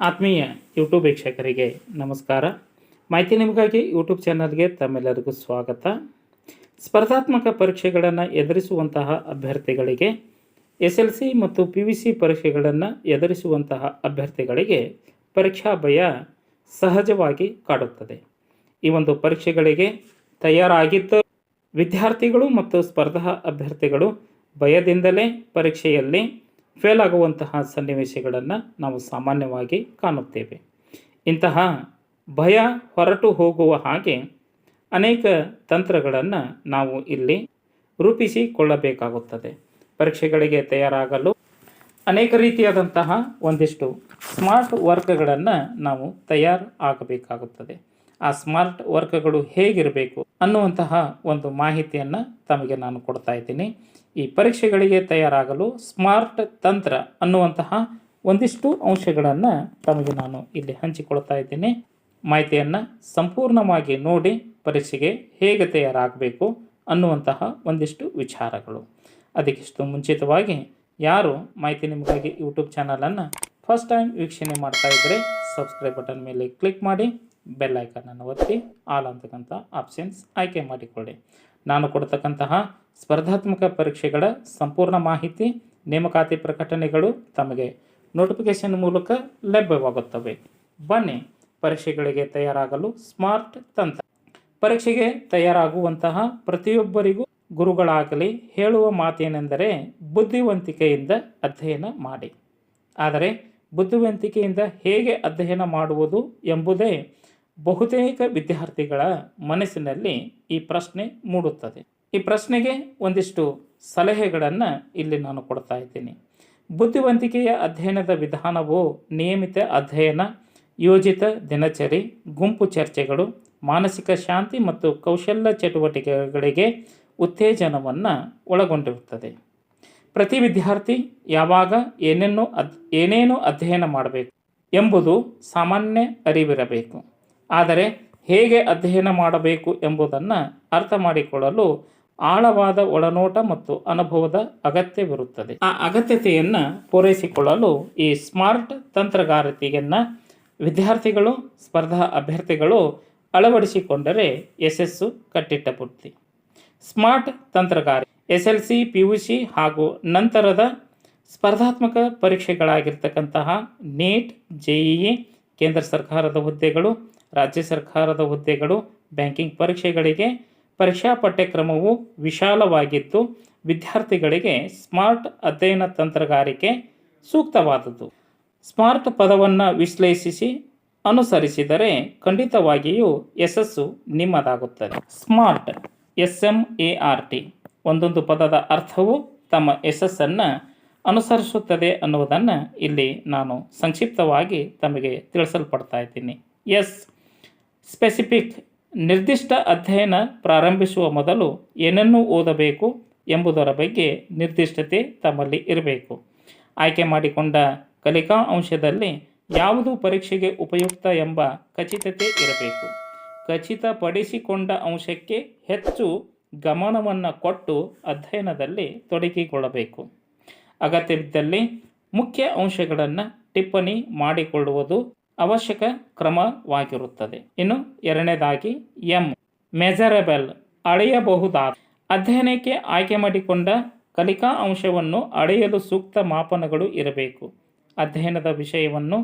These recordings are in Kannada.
ಆತ್ಮೀಯ ಯೂಟ್ಯೂಬ್ ವೀಕ್ಷಕರಿಗೆ ನಮಸ್ಕಾರ. ಮಾಹಿತಿ ನಿಮಗಾಗಿ ಯೂಟ್ಯೂಬ್ ಚಾನಲ್ಗೆ ತಮ್ಮೆಲ್ಲರಿಗೂ ಸ್ವಾಗತ. ಸ್ಪರ್ಧಾತ್ಮಕ ಪರೀಕ್ಷೆಗಳನ್ನು ಎದುರಿಸುವಂತಹ ಅಭ್ಯರ್ಥಿಗಳಿಗೆ ಎಸ್ ಎಲ್ ಸಿ ಮತ್ತು ಪಿ ವಿ ಸಿ ಪರೀಕ್ಷೆಗಳನ್ನು ಎದುರಿಸುವಂತಹ ಅಭ್ಯರ್ಥಿಗಳಿಗೆ ಪರೀಕ್ಷಾ ಭಯ ಸಹಜವಾಗಿ ಕಾಡುತ್ತದೆ. ಈ ಒಂದು ಪರೀಕ್ಷೆಗಳಿಗೆ ತಯಾರಾಗಿದ್ದ ವಿದ್ಯಾರ್ಥಿಗಳು ಮತ್ತು ಸ್ಪರ್ಧಾ ಅಭ್ಯರ್ಥಿಗಳು ಭಯದಿಂದಲೇ ಪರೀಕ್ಷೆಯಲ್ಲಿ ಫೇಲ್ ಆಗುವಂತಹ ಸನ್ನಿವೇಶಗಳನ್ನು ನಾವು ಸಾಮಾನ್ಯವಾಗಿ ಕಾಣುತ್ತೇವೆ. ಇಂತಹ ಭಯ ಹೊರಟು ಹೋಗುವ ಹಾಗೆ ಅನೇಕ ತಂತ್ರಗಳನ್ನು ನಾವು ಇಲ್ಲಿ ರೂಪಿಸಿಕೊಳ್ಳಬೇಕಾಗುತ್ತದೆ. ಪರೀಕ್ಷೆಗಳಿಗೆ ತಯಾರಾಗಲು ಅನೇಕ ರೀತಿಯಾದಂತಹ ಒಂದಿಷ್ಟು ಸ್ಮಾರ್ಟ್ ವರ್ಕ್ಗಳನ್ನು ನಾವು ತಯಾರು ಆಗಬೇಕಾಗುತ್ತದೆ ಆ ಸ್ಮಾರ್ಟ್ ವರ್ಕ್ಗಳು ಹೇಗಿರಬೇಕು ಅನ್ನುವಂತಹ ಒಂದು ಮಾಹಿತಿಯನ್ನು ತಮಗೆ ನಾನು ಕೊಡ್ತಾ ಇದ್ದೀನಿ. ಈ ಪರೀಕ್ಷೆಗಳಿಗೆ ತಯಾರಾಗಲು ಸ್ಮಾರ್ಟ್ ತಂತ್ರ ಅನ್ನುವಂತಹ ಒಂದಿಷ್ಟು ಅಂಶಗಳನ್ನು ತಮಗೆ ನಾನು ಇಲ್ಲಿ ಹಂಚಿಕೊಳ್ತಾ ಇದ್ದೀನಿ. ಮಾಹಿತಿಯನ್ನು ಸಂಪೂರ್ಣವಾಗಿ ನೋಡಿ ಪರೀಕ್ಷೆಗೆ ಹೇಗೆ ತಯಾರಾಗಬೇಕು ಅನ್ನುವಂತಹ ಒಂದಿಷ್ಟು ವಿಚಾರಗಳು. ಅದಕ್ಕಿಷ್ಟು ಮುಂಚಿತವಾಗಿ ಯಾರು ಮಾಹಿತಿ ನಿಮಗಾಗಿ ಯೂಟ್ಯೂಬ್ ಚಾನಲನ್ನು ಫಸ್ಟ್ ಟೈಮ್ ವೀಕ್ಷಣೆ ಮಾಡ್ತಾ ಇದ್ದರೆ ಸಬ್ಸ್ಕ್ರೈಬ್ ಬಟನ್ ಮೇಲೆ ಕ್ಲಿಕ್ ಮಾಡಿ ಬೆಲ್ ಐಕನನ್ನು ಒತ್ತಿ ಆಲ್ ಅಂತಕ್ಕಂಥ ಆಪ್ಷನ್ಸ್ ಆಯ್ಕೆ ಮಾಡಿಕೊಳ್ಳಿ. ನಾನು ಕೊಡ್ತಕ್ಕಂತಹ ಸ್ಪರ್ಧಾತ್ಮಕ ಪರೀಕ್ಷೆಗಳ ಸಂಪೂರ್ಣ ಮಾಹಿತಿ, ನೇಮಕಾತಿ ಪ್ರಕಟಣೆಗಳು ತಮಗೆ ನೋಟಿಫಿಕೇಶನ್ ಮೂಲಕ ಲಭ್ಯವಾಗುತ್ತವೆ. ಬನ್ನಿ, ಪರೀಕ್ಷೆಗಳಿಗೆ ತಯಾರಾಗಲು ಸ್ಮಾರ್ಟ್ ತಂತ್ರ. ಪರೀಕ್ಷೆಗೆ ತಯಾರಾಗುವಂತಹ ಪ್ರತಿಯೊಬ್ಬರಿಗೂ ಗುರುಗಳಾಗಲಿ ಹೇಳುವ ಮಾತೇನೆಂದರೆ ಬುದ್ಧಿವಂತಿಕೆಯಿಂದ ಅಧ್ಯಯನ ಮಾಡಿ. ಆದರೆ ಬುದ್ಧಿವಂತಿಕೆಯಿಂದ ಹೇಗೆ ಅಧ್ಯಯನ ಮಾಡುವುದು ಎಂಬುದೇ ಬಹುತೇಕ ವಿದ್ಯಾರ್ಥಿಗಳ ಮನಸ್ಸಿನಲ್ಲಿ ಈ ಪ್ರಶ್ನೆ ಮೂಡುತ್ತದೆ. ಈ ಪ್ರಶ್ನೆಗೆ ಒಂದಿಷ್ಟು ಸಲಹೆಗಳನ್ನು ಇಲ್ಲಿ ನಾನು ಕೊಡ್ತಾ ಇದ್ದೀನಿ. ಬುದ್ಧಿವಂತಿಕೆಯ ಅಧ್ಯಯನದ ವಿಧಾನವು ನಿಯಮಿತ ಅಧ್ಯಯನ, ಯೋಜಿತ ದಿನಚರಿ, ಗುಂಪು ಚರ್ಚೆಗಳು, ಮಾನಸಿಕ ಶಾಂತಿ ಮತ್ತು ಕೌಶಲ್ಯ ಚಟುವಟಿಕೆಗಳಿಗೆ ಉತ್ತೇಜನವನ್ನು ಒಳಗೊಂಡಿರುತ್ತದೆ. ಪ್ರತಿ ವಿದ್ಯಾರ್ಥಿ ಯಾವಾಗ ಏನೇನು ಅದ್, ಏನೇನು ಅಧ್ಯಯನ ಮಾಡಬೇಕು ಎಂಬುದು ಸಾಮಾನ್ಯ ಅರಿವಿರಬೇಕು. ಆದರೆ ಹೇಗೆ ಅಧ್ಯಯನ ಮಾಡಬೇಕು ಎಂಬುದನ್ನು ಅರ್ಥ ಮಾಡಿಕೊಳ್ಳಲು ಆಳವಾದ ಒಳನೋಟ ಮತ್ತು ಅನುಭವದ ಅಗತ್ಯವಿರುತ್ತದೆ ಆ ಅಗತ್ಯತೆಯನ್ನು ಪೂರೈಸಿಕೊಳ್ಳಲು ಈ ಸ್ಮಾರ್ಟ್ ತಂತ್ರಗಾರಿಕೆಯನ್ನು ವಿದ್ಯಾರ್ಥಿಗಳು, ಸ್ಪರ್ಧಾ ಅಭ್ಯರ್ಥಿಗಳು ಅಳವಡಿಸಿಕೊಂಡರೆ ಯಶಸ್ಸು ಕಟ್ಟಿಟ್ಟ ಪೂರ್ತಿ ಸ್ಮಾರ್ಟ್ ತಂತ್ರಗಾರಿಕೆ S L C P U C ಹಾಗೂ ನಂತರದ ಸ್ಪರ್ಧಾತ್ಮಕ ಪರೀಕ್ಷೆಗಳಾಗಿರ್ತಕ್ಕಂತಹ ನೀಟ್, ಜೆಇಇ, ಕೇಂದ್ರ ಸರ್ಕಾರದ ಹುದ್ದೆಗಳು, ರಾಜ್ಯ ಸರ್ಕಾರದ ಹುದ್ದೆಗಳು, ಬ್ಯಾಂಕಿಂಗ್ ಪರೀಕ್ಷೆಗಳಿಗೆ ಪರೀಕ್ಷಾ ಪಠ್ಯಕ್ರಮವು ವಿಶಾಲವಾಗಿತ್ತು. ವಿದ್ಯಾರ್ಥಿಗಳಿಗೆ ಸ್ಮಾರ್ಟ್ ಅಧ್ಯಯನ ತಂತ್ರಗಾರಿಕೆ ಸೂಕ್ತವಾದದ್ದು. ಸ್ಮಾರ್ಟ್ ಪದವನ್ನು ವಿಶ್ಲೇಷಿಸಿ ಅನುಸರಿಸಿದರೆ ಖಂಡಿತವಾಗಿಯೂ ಯಶಸ್ಸು ನಿಮ್ಮದಾಗುತ್ತದೆ. Smart S M A R T ಒಂದೊಂದು ಪದದ ಅರ್ಥವು ತಮ್ಮ ಯಶಸ್ಸನ್ನು ಅನುಸರಿಸುತ್ತದೆ ಅನ್ನುವುದನ್ನು ಇಲ್ಲಿ ನಾನು ಸಂಕ್ಷಿಪ್ತವಾಗಿ ತಮಗೆ ತಿಳಿಸಲ್ಪಡ್ತಾ ಇದ್ದೀನಿ. ಎಸ್. ಸ್ಪೆಸಿಫಿಕ್ ನಿರ್ದಿಷ್ಟ ಅಧ್ಯಯನ ಪ್ರಾರಂಭಿಸುವ ಮೊದಲು ಏನನ್ನು ಓದಬೇಕು ಎಂಬುದರ ಬಗ್ಗೆ ನಿರ್ದಿಷ್ಟತೆ ತಮ್ಮಲ್ಲಿ ಇರಬೇಕು. ಆಯ್ಕೆ ಮಾಡಿಕೊಂಡ ಕಲಿಕಾ ಅಂಶದಲ್ಲಿ ಯಾವುದು ಪರೀಕ್ಷೆಗೆ ಉಪಯುಕ್ತ ಎಂಬ ಖಚಿತತೆ ಇರಬೇಕು. ಖಚಿತಪಡಿಸಿಕೊಂಡ ಅಂಶಕ್ಕೆ ಹೆಚ್ಚು ಗಮನವನ್ನು ಕೊಟ್ಟು ಅಧ್ಯಯನದಲ್ಲಿ ತೊಡಗಿಕೊಳ್ಳಬೇಕು. ಅಗತ್ಯವಿದ್ದಲ್ಲಿ ಮುಖ್ಯ ಅಂಶಗಳನ್ನು ಟಿಪ್ಪಣಿ ಮಾಡಿಕೊಳ್ಳುವುದು ಅವಶ್ಯಕ ಕ್ರಮವಾಗಿರುತ್ತದೆ. ಇನ್ನು ಎರಡನೇದಾಗಿ ಎಂ. ಮೆಜರಬಲ್ ಅಳೆಯಬಹುದಾದ ಅಧ್ಯಯನಕ್ಕೆ ಆಯ್ಕೆ ಮಾಡಿಕೊಂಡ ಕಲಿಕಾ ಅಂಶವನ್ನು ಅಳೆಯಲು ಸೂಕ್ತ ಮಾಪನಗಳು ಇರಬೇಕು. ಅಧ್ಯಯನದ ವಿಷಯವನ್ನು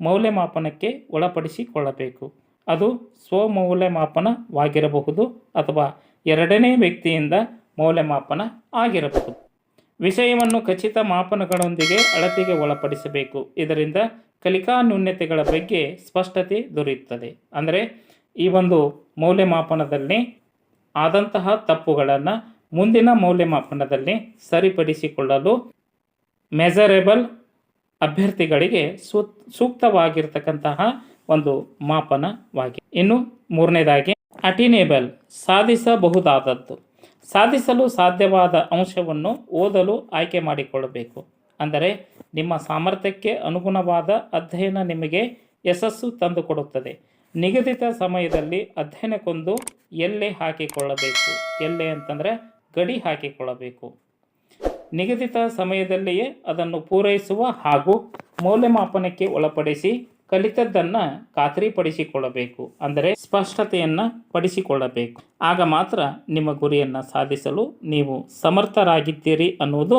ಮೌಲ್ಯಮಾಪನಕ್ಕೆ ಒಳಪಡಿಸಿಕೊಳ್ಳಬೇಕು. ಅದು ಸ್ವಮೌಲ್ಯಮಾಪನವಾಗಿರಬಹುದು ಅಥವಾ ಎರಡನೇ ವ್ಯಕ್ತಿಯಿಂದ ಮೌಲ್ಯಮಾಪನ ಆಗಿರಬಹುದು. ವಿಷಯವನ್ನು ಖಚಿತ ಮಾಪನಗಳೊಂದಿಗೆ ಅಳತೆಗೆ ಒಳಪಡಿಸಬೇಕು. ಇದರಿಂದ ಕಲಿಕಾ ನ್ಯೂನ್ಯತೆಗಳ ಬಗ್ಗೆ ಸ್ಪಷ್ಟತೆ ದೊರೆಯುತ್ತದೆ. ಅಂದರೆ ಈ ಒಂದು ಮೌಲ್ಯಮಾಪನದಲ್ಲಿ ಆದಂತಹ ತಪ್ಪುಗಳನ್ನು ಮುಂದಿನ ಮೌಲ್ಯಮಾಪನದಲ್ಲಿ ಸರಿಪಡಿಸಿಕೊಳ್ಳಲು ಮೆಜರೇಬಲ್ ಅಭ್ಯರ್ಥಿಗಳಿಗೆ ಸೂಕ್ತವಾಗಿರ್ತಕ್ಕಂತಹ ಒಂದು ಮಾಪನವಾಗಿದೆ. ಇನ್ನು ಮೂರನೇದಾಗಿ, ಅಟಿನೇಬಲ್ ಸಾಧಿಸಬಹುದಾದದ್ದು. ಸಾಧಿಸಲು ಸಾಧ್ಯವಾದ ಅಂಶವನ್ನು ಓದಲು ಆಯ್ಕೆ ಮಾಡಿಕೊಳ್ಳಬೇಕು. ಅಂದರೆ ನಿಮ್ಮ ಸಾಮರ್ಥ್ಯಕ್ಕೆ ಅನುಗುಣವಾದ ಅಧ್ಯಯನ ನಿಮಗೆ ಯಶಸ್ಸು ತಂದುಕೊಡುತ್ತದೆ. ನಿಗದಿತ ಸಮಯದಲ್ಲಿ ಅಧ್ಯಯನಕ್ಕೊಂದು ಎಲ್ಲೆ ಹಾಕಿಕೊಳ್ಳಬೇಕು. ಎಲ್ಲೆ ಅಂತಂದರೆ ಗಡಿ ಹಾಕಿಕೊಳ್ಳಬೇಕು. ನಿಗದಿತ ಸಮಯದಲ್ಲಿಯೇ ಅದನ್ನು ಪೂರೈಸುವ ಹಾಗೂ ಮೌಲ್ಯಮಾಪನಕ್ಕೆ ಒಳಪಡಿಸಿ ಕಲಿತದ್ದನ್ನು ಖಾತ್ರಿಪಡಿಸಿಕೊಳ್ಳಬೇಕು. ಅಂದರೆ ಸ್ಪಷ್ಟತೆಯನ್ನು ಪಡಿಸಿಕೊಳ್ಳಬೇಕು. ಆಗ ಮಾತ್ರ ನಿಮ್ಮ ಗುರಿಯನ್ನು ಸಾಧಿಸಲು ನೀವು ಸಮರ್ಥರಾಗಿದ್ದೀರಿ ಅನ್ನುವುದು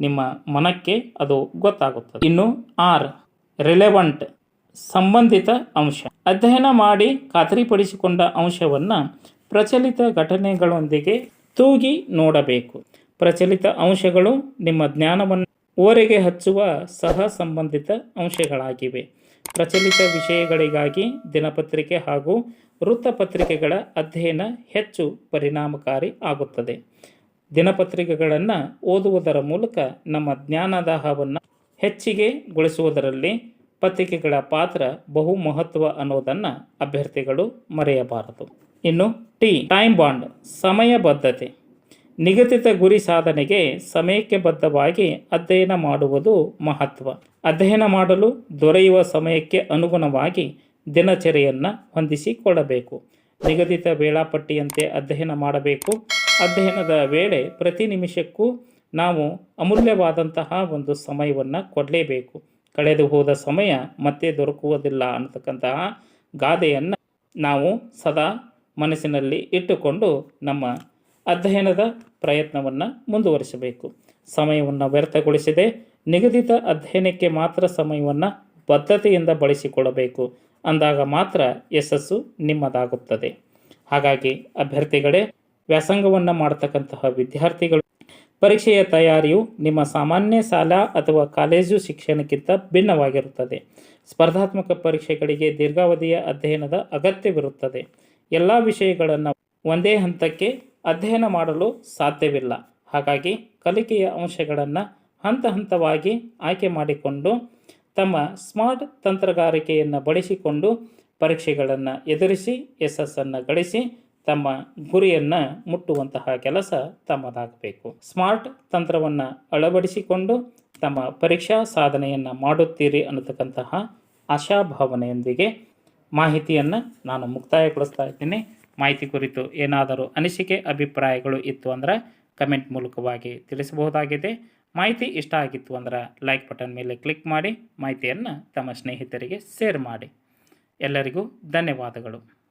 ನಿಮ್ಮ ಮನಕ್ಕೆ ಅದು ಗೊತ್ತಾಗುತ್ತದೆ. ಇನ್ನು ಆರ್ ರಿಲೆವಂಟ್ ಸಂಬಂಧಿತ ಅಂಶ. ಅಧ್ಯಯನ ಮಾಡಿ ಖಾತ್ರಿಪಡಿಸಿಕೊಂಡ ಅಂಶವನ್ನು ಪ್ರಚಲಿತ ಘಟನೆಗಳೊಂದಿಗೆ ತೂಗಿ ನೋಡಬೇಕು. ಪ್ರಚಲಿತ ಅಂಶಗಳು ನಿಮ್ಮ ಜ್ಞಾನವನ್ನು ಓರೆಗೆ ಹಚ್ಚುವ ಸಹ ಸಂಬಂಧಿತ ಅಂಶಗಳಾಗಿವೆ. ಪ್ರಚಲಿತ ವಿಷಯಗಳಿಗಾಗಿ ದಿನಪತ್ರಿಕೆ ಹಾಗೂ ವೃತ್ತಪತ್ರಿಕೆಗಳ ಅಧ್ಯಯನ ಹೆಚ್ಚು ಪರಿಣಾಮಕಾರಿ ಆಗುತ್ತದೆ. ದಿನಪತ್ರಿಕೆಗಳನ್ನು ಓದುವುದರ ಮೂಲಕ ನಮ್ಮ ಜ್ಞಾನದಾಹವನ್ನು ಹೆಚ್ಚಿಗೆಗೊಳಿಸುವುದರಲ್ಲಿ ಪತ್ರಿಕೆಗಳ ಪಾತ್ರ ಬಹು ಮಹತ್ವ ಅನ್ನೋದನ್ನು ಅಭ್ಯರ್ಥಿಗಳು ಮರೆಯಬಾರದು. ಇನ್ನು ಟಿ ಟೈಮ್ ಬಾಂಡ್ ಸಮಯಬದ್ಧತೆ ನಿಗದಿತ ಗುರಿ ಸಾಧನೆಗೆ ಸಮಯಕ್ಕೆ ಬದ್ಧವಾಗಿ ಅಧ್ಯಯನ ಮಾಡುವುದು ಮಹತ್ವ. ಅಧ್ಯಯನ ಮಾಡಲು ದೊರೆಯುವ ಸಮಯಕ್ಕೆ ಅನುಗುಣವಾಗಿ ದಿನಚರಿಯನ್ನು ಹೊಂದಿಸಿಕೊಳ್ಳಬೇಕು. ನಿಗದಿತ ವೇಳಾಪಟ್ಟಿಯಂತೆ ಅಧ್ಯಯನ ಮಾಡಬೇಕು. ಅಧ್ಯಯನದ ವೇಳೆ ಪ್ರತಿ ನಿಮಿಷಕ್ಕೂ ನಾವು ಅಮೂಲ್ಯವಾದಂತಹ ಒಂದು ಸಮಯವನ್ನು ಕೊಡಲೇಬೇಕು. ಕಳೆದು ಹೋದ ಸಮಯ ಮತ್ತೆ ದೊರಕುವುದಿಲ್ಲ ಅನ್ನತಕ್ಕಂತಹ ಗಾದೆಯನ್ನು ನಾವು ಸದಾ ಮನಸ್ಸಿನಲ್ಲಿ ಇಟ್ಟುಕೊಂಡು ನಮ್ಮ ಅಧ್ಯಯನದ ಪ್ರಯತ್ನವನ್ನು ಮುಂದುವರಿಸಬೇಕು. ಸಮಯವನ್ನು ವ್ಯರ್ಥಗೊಳಿಸದೆ ನಿಗದಿತ ಅಧ್ಯಯನಕ್ಕೆ ಮಾತ್ರ ಸಮಯವನ್ನು ಬದ್ಧತೆಯಿಂದ ಬಳಸಿಕೊಳ್ಳಬೇಕು. ಅಂದಾಗ ಮಾತ್ರ ಯಶಸ್ಸು ನಿಮ್ಮದಾಗುತ್ತದೆ. ಹಾಗಾಗಿ ಅಭ್ಯರ್ಥಿಗಳೇ, ವ್ಯಾಸಂಗವನ್ನು ಮಾಡತಕ್ಕಂತಹ ವಿದ್ಯಾರ್ಥಿಗಳು, ಪರೀಕ್ಷೆಯ ತಯಾರಿಯು ನಿಮ್ಮ ಸಾಮಾನ್ಯ ಶಾಲಾ ಅಥವಾ ಕಾಲೇಜು ಶಿಕ್ಷಣಕ್ಕಿಂತ ಭಿನ್ನವಾಗಿರುತ್ತದೆ. ಸ್ಪರ್ಧಾತ್ಮಕ ಪರೀಕ್ಷೆಗಳಿಗೆ ದೀರ್ಘಾವಧಿಯ ಅಧ್ಯಯನದ ಅಗತ್ಯವಿರುತ್ತದೆ. ಎಲ್ಲ ವಿಷಯಗಳನ್ನು ಒಂದೇ ಹಂತಕ್ಕೆ ಅಧ್ಯಯನ ಮಾಡಲು ಸಾಧ್ಯವಿಲ್ಲ. ಹಾಗಾಗಿ ಕಲಿಕೆಯ ಅಂಶಗಳನ್ನು ಹಂತ ಹಂತವಾಗಿ ಆಯ್ಕೆ ಮಾಡಿಕೊಂಡು ತಮ್ಮ ಸ್ಮಾರ್ಟ್ ತಂತ್ರಗಾರಿಕೆಯನ್ನು ಬಳಸಿಕೊಂಡು ಪರೀಕ್ಷೆಗಳನ್ನು ಎದುರಿಸಿ ಯಶಸ್ಸನ್ನು ಗಳಿಸಿ ತಮ್ಮ ಗುರಿಯನ್ನು ಮುಟ್ಟುವಂತಹ ಕೆಲಸ ತಮ್ಮದಾಗಬೇಕು. ಸ್ಮಾರ್ಟ್ ತಂತ್ರವನ್ನು ಅಳವಡಿಸಿಕೊಂಡು ತಮ್ಮ ಪರೀಕ್ಷಾ ಸಾಧನೆಯನ್ನು ಮಾಡುತ್ತೀರಿ ಅನ್ನತಕ್ಕಂತಹ ಆಶಾಭಾವನೆಯೊಂದಿಗೆ ಮಾಹಿತಿಯನ್ನು ನಾನು ಮುಕ್ತಾಯಗೊಳಿಸ್ತಾ ಇದ್ದೀನಿ. ಮಾಹಿತಿ ಕುರಿತು ಏನಾದರೂ ಅನಿಸಿಕೆ, ಅಭಿಪ್ರಾಯಗಳು ಇತ್ತು ಅಂದ್ರೆ ಕಮೆಂಟ್ ಮೂಲಕವಾಗಿ ತಿಳಿಸಬಹುದಾಗಿದೆ. ಮಾಹಿತಿ ಇಷ್ಟ ಆಗಿತ್ತು ಅಂದ್ರೆ ಲೈಕ್ ಬಟನ್ ಮೇಲೆ ಕ್ಲಿಕ್ ಮಾಡಿ, ಮಾಹಿತಿಯನ್ನು ತಮ್ಮ ಸ್ನೇಹಿತರಿಗೆ ಶೇರ್ ಮಾಡಿ. ಎಲ್ಲರಿಗೂ ಧನ್ಯವಾದಗಳು.